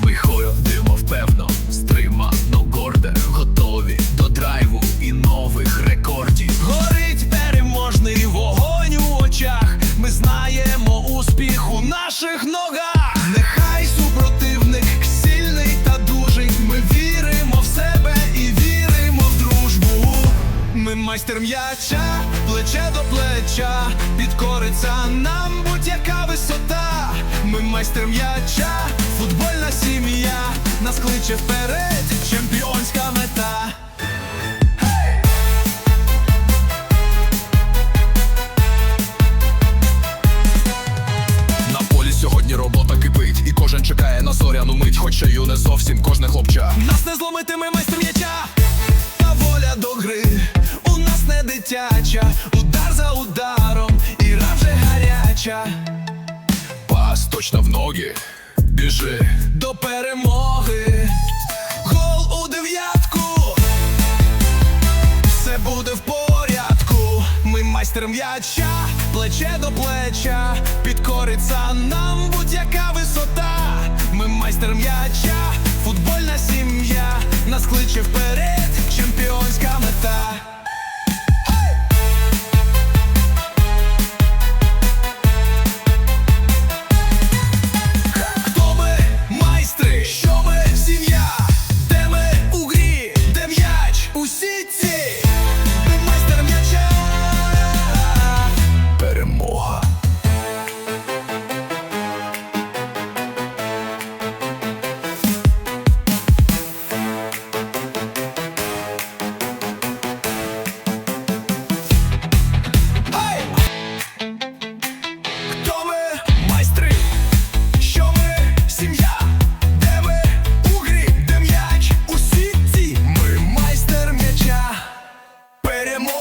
Михою ходимо впевно, стримано горде, готові до драйву і нових рекордів. Горить переможний вогонь у очах. Ми знаємо успіх у наших ногах. Нехай супротивник сильний та дужий. Ми віримо в себе і віримо в дружбу. Ми майстер м'яча, плече до плеча, підкориться нам будь-яка висота. Ми майстер м'яча нас кличе вперед, чемпіонська мета. На полі сьогодні робота кипить, і кожен чекає на зоряну мить, хоча й не зовсім кожне хлопча. Нас не зломити, ми майстер м'яча, та воля до гри у нас не дитяча, удар за ударом, і вже гаряча. Пас точно в ноги, біжи. Майстер м'яча, плече до плеча. Підкориться нам будь-яка висота. Ми майстер м'яча, футбольна сім'я. Нас кличе вперед. перемоги.